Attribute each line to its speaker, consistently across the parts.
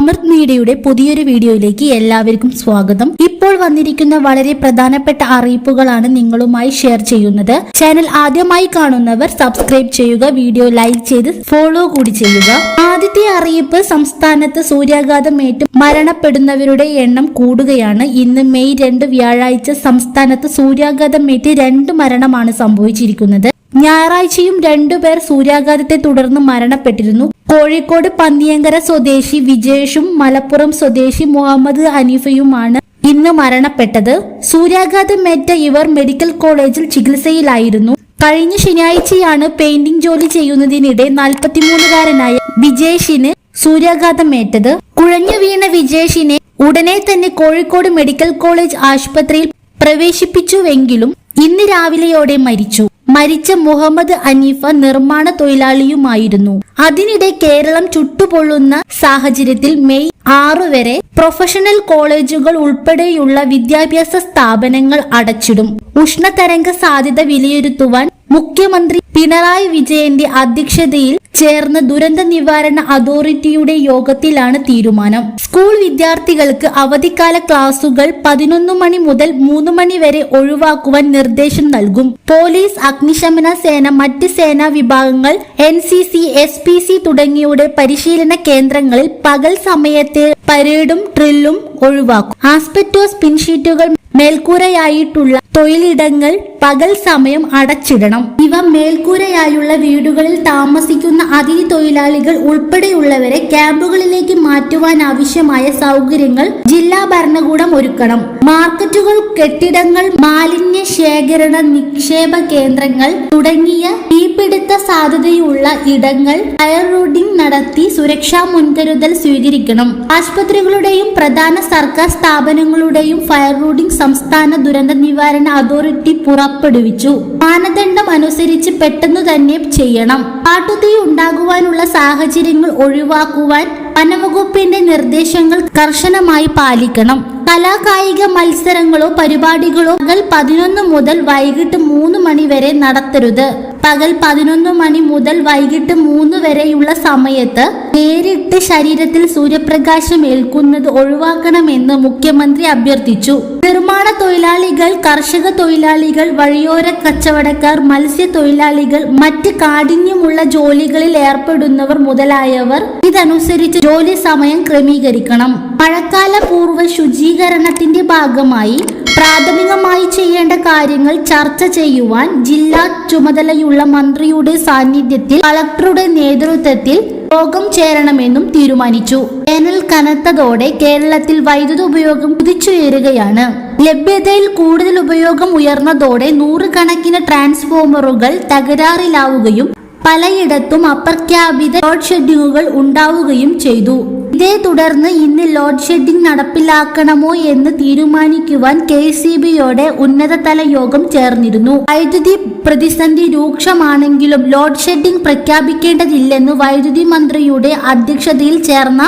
Speaker 1: അമൃത് മീഡിയയുടെ പുതിയൊരു വീഡിയോയിലേക്ക് എല്ലാവർക്കും സ്വാഗതം ഇപ്പോൾ വന്നിരിക്കുന്ന വളരെ പ്രധാനപ്പെട്ട അറിയിപ്പുകളാണ് നിങ്ങളുമായി ഷെയർ ചെയ്യുന്നത് ചാനൽ ആദ്യമായി കാണുന്നവർ സബ്സ്ക്രൈബ് ചെയ്യുക വീഡിയോ ലൈക്ക് ചെയ്ത് ഫോളോ കൂടി ചെയ്യുക ആദ്യത്തെ അറിയിപ്പ് സംസ്ഥാനത്ത് സൂര്യാഘാതം ഏറ്റ് മരണപ്പെടുന്നവരുടെ എണ്ണം കൂടുകയാണ് ഇന്ന് മെയ് രണ്ട് വ്യാഴാഴ്ച സംസ്ഥാനത്ത് സൂര്യാഘാതം ഏറ്റ് രണ്ട് മരണമാണ് സംഭവിച്ചിരിക്കുന്നത് ഞായറാഴ്ചയും രണ്ടുപേർ സൂര്യാഘാതത്തെ തുടർന്ന് മരണപ്പെട്ടിരുന്നു കോഴിക്കോട് പന്നിയങ്കര സ്വദേശി വിജേഷും മലപ്പുറം സ്വദേശി മുഹമ്മദ് ഹനീഫയുമാണ് ഇന്ന് മരണപ്പെട്ടത് സൂര്യാഘാതമേറ്റ ഇവർ മെഡിക്കൽ കോളേജിൽ ചികിത്സയിലായിരുന്നു കഴിഞ്ഞ ശനിയാഴ്ചയാണ് പെയിന്റിംഗ് ജോലി ചെയ്യുന്നതിനിടെ നാൽപ്പത്തിമൂന്നുകാരനായ വിജേഷിന് സൂര്യാഘാതമേറ്റത് കുഴഞ്ഞു വീണ വിജേഷിനെ ഉടനെ തന്നെ കോഴിക്കോട് മെഡിക്കൽ കോളേജ് ആശുപത്രിയിൽ പ്രവേശിപ്പിച്ചുവെങ്കിലും ഇന്ന് രാവിലെയോടെ മരിച്ചു മരിച്ച മുഹമ്മദ് അനീഫ നിർമ്മാണ തൊഴിലാളിയുമായിരുന്നു അതിനിടെ കേരളം ചുട്ടുപൊള്ളുന്ന സാഹചര്യത്തിൽ മെയ് ആറു വരെ പ്രൊഫഷണൽ കോളേജുകൾ ഉൾപ്പെടെയുള്ള വിദ്യാഭ്യാസ സ്ഥാപനങ്ങൾ അടച്ചിടും ഉഷ്ണതരംഗ സാധ്യത വിലയിരുത്തുവാൻ മുഖ്യമന്ത്രി പിണറായി വിജയന്റെ അധ്യക്ഷതയിൽ ചേർന്ന ദുരന്ത നിവാരണ അതോറിറ്റിയുടെ യോഗത്തിലാണ് തീരുമാനം സ്കൂൾ വിദ്യാർത്ഥികൾക്ക് അവധിക്കാല ക്ലാസുകൾ പതിനൊന്ന് മണി മുതൽ മൂന്ന് മണി വരെ ഒഴിവാക്കുവാൻ നിർദ്ദേശം നൽകും പോലീസ് അഗ്നിശമന സേന മറ്റ് സേനാ വിഭാഗങ്ങൾ N C C S P C തുടങ്ങിയുടെ പരിശീലന കേന്ദ്രങ്ങളിൽ പകൽ സമയത്തെ പരേഡും ട്രില്ലും ഒഴിവാക്കും ആസ്പെറ്റോസ് പിൻഷീറ്റുകൾ മേൽക്കൂരയായിട്ടുള്ള തൊഴിലിടങ്ങൾ പകൽ സമയം അടച്ചിടണം ഇവ മേൽക്കൂരയായുള്ള വീടുകളിൽ താമസിക്കുന്ന അതിഥി തൊഴിലാളികൾ ഉൾപ്പെടെയുള്ളവരെ ക്യാമ്പുകളിലേക്ക് മാറ്റുവാൻ ആവശ്യമായ സൗകര്യങ്ങൾ ജില്ലാ ഭരണകൂടം ഒരുക്കണം മാർക്കറ്റുകൾ കെട്ടിടങ്ങൾ മാലിന്യ ശേഖരണ നിക്ഷേപ കേന്ദ്രങ്ങൾ തുടങ്ങിയ തീപിടുത്ത സാധ്യതയുള്ള ഇടങ്ങൾ ഫയർ റോഡിംഗ് നടത്തി സുരക്ഷാ മുൻകരുതൽ സ്വീകരിക്കണം ആശുപത്രികളുടെയും പ്രധാന സർക്കാർ സ്ഥാപനങ്ങളുടെയും ഫയർ റോഡിംഗ് സംസ്ഥാന ദുരന്ത നിവാരണ അതോറിറ്റി പുറപ്പെടുവിച്ചു മാനദണ്ഡം അനുസരിച്ച് പെട്ടെന്ന് തന്നെ ചെയ്യണം കാട്ടുതീ ഉണ്ടാകുവാനുള്ള സാഹചര്യങ്ങൾ ഒഴിവാക്കുവാൻ വനവകുപ്പിന്റെ നിർദ്ദേശങ്ങൾ കർശനമായി പാലിക്കണം കലാകായിക മത്സരങ്ങളോ പരിപാടികളോ പകൽ പതിനൊന്ന് മുതൽ വൈകിട്ട് മൂന്ന് മണി വരെ നടത്തരുത് പകൽ പതിനൊന്ന് മണി മുതൽ വൈകിട്ട് മൂന്ന് വരെയുള്ള സമയത്ത് നേരിട്ട് ശരീരത്തിൽ സൂര്യപ്രകാശം ഏൽക്കുന്നത് ഒഴിവാക്കണമെന്ന് മുഖ്യമന്ത്രി അഭ്യർത്ഥിച്ചു നിർമ്മാണ തൊഴിലാളികൾ കർഷക തൊഴിലാളികൾ വഴിയോര കച്ചവടക്കാർ മത്സ്യ തൊഴിലാളികൾ മറ്റ് കാഠിന്യമുള്ള ജോലികളിൽ ഏർപ്പെടുന്നവർ മുതലായവർ ഇതനുസരിച്ച് ജോലി സമയം ക്രമീകരിക്കണം മഴക്കാല പൂർവ്വ ശുചീകരണത്തിന്റെ ഭാഗമായി പ്രാഥമികമായി ചെയ്യേണ്ട കാര്യങ്ങൾ ചർച്ച ചെയ്യുവാൻ ജില്ലാ ചുമതലയുള്ള മന്ത്രിയുടെ സാന്നിധ്യത്തിൽ കളക്ടറുടെ നേതൃത്വത്തിൽ യോഗം ചേരണമെന്നും തീരുമാനിച്ചു വേനൽ കനത്തതോടെ കേരളത്തിൽ വൈദ്യുത ഉപയോഗം കുതിച്ചുയരുകയാണ് ലഭ്യതയിൽ കൂടുതൽ ഉപയോഗം ഉയർന്നതോടെ നൂറുകണക്കിന് ട്രാൻസ്ഫോമറുകൾ തകരാറിലാവുകയും പലയിടത്തും അപ്രഖ്യാപിത ലോഡ് ഷെഡിങ്ങുകൾ ഉണ്ടാവുകയും ചെയ്തു ഇതേ തുടർന്ന് ഇന്ന് ലോഡ് ഷെഡിംഗ് നടപ്പിലാക്കണമോ എന്ന് തീരുമാനിക്കുവാൻ കെ സി ബിയോടെ ഉന്നതതല യോഗം ചേർന്നിരുന്നു വൈദ്യുതി പ്രതിസന്ധി രൂക്ഷമാണെങ്കിലും ലോഡ് ഷെഡിംഗ് പ്രഖ്യാപിക്കേണ്ടതില്ലെന്ന് വൈദ്യുതി മന്ത്രിയുടെ അധ്യക്ഷതയിൽ ചേർന്ന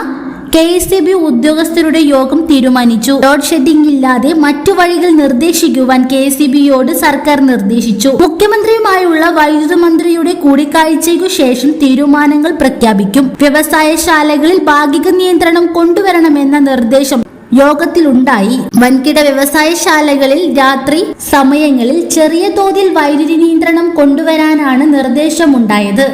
Speaker 1: കെ എസ് എ ബി ഉദ്യോഗസ്ഥരുടെ യോഗം തീരുമാനിച്ചു ലോഡ് ഷെഡിംഗ് ഇല്ലാതെ മറ്റു വഴികൾ നിർദ്ദേശിക്കുവാൻ കെ എസ് ഇ ബിയോട് സർക്കാർ നിർദ്ദേശിച്ചു മുഖ്യമന്ത്രിയുമായുള്ള വൈദ്യുത മന്ത്രിയുടെ കൂടിക്കാഴ്ചയ്ക്കു ശേഷം തീരുമാനങ്ങൾ പ്രഖ്യാപിക്കും വ്യവസായശാലകളിൽ ഭാഗിക നിയന്ത്രണം കൊണ്ടുവരണമെന്ന നിർദ്ദേശം യോഗത്തിലുണ്ടായി വൻകിട വ്യവസായശാലകളിൽ രാത്രി സമയങ്ങളിൽ ചെറിയ തോതിൽ വൈദ്യുതി നിയന്ത്രണം കൊണ്ടുവരാനാണ് നിർദ്ദേശമുണ്ടായത്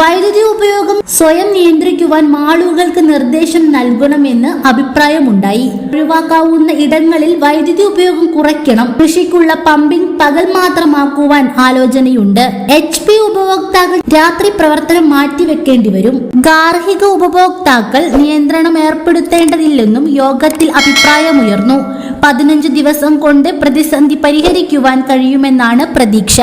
Speaker 1: വൈദ്യുതി ഉപയോഗം സ്വയം നിയന്ത്രിക്കുവാൻ മാളുകൾക്ക് നിർദ്ദേശം നൽകണമെന്ന് അഭിപ്രായമുണ്ടായി ഒഴിവാക്കാവുന്ന ഇടങ്ങളിൽ വൈദ്യുതി ഉപയോഗം കുറയ്ക്കണം കൃഷിക്കുള്ള പമ്പിംഗ് പകൽ മാത്രമാക്കുവാൻ ആലോചനയുണ്ട് എച്ച് പി ഉപഭോക്താക്കൾ രാത്രി പ്രവർത്തനം മാറ്റിവെക്കേണ്ടി വരും ഗാർഹിക ഉപഭോക്താക്കൾ നിയന്ത്രണം ഏർപ്പെടുത്തേണ്ടതില്ലെന്നും യോഗത്തിൽ അഭിപ്രായമുയർന്നു പതിനഞ്ച് ദിവസം കൊണ്ട് പ്രതിസന്ധി പരിഹരിക്കുവാൻ കഴിയുമെന്നാണ് പ്രതീക്ഷ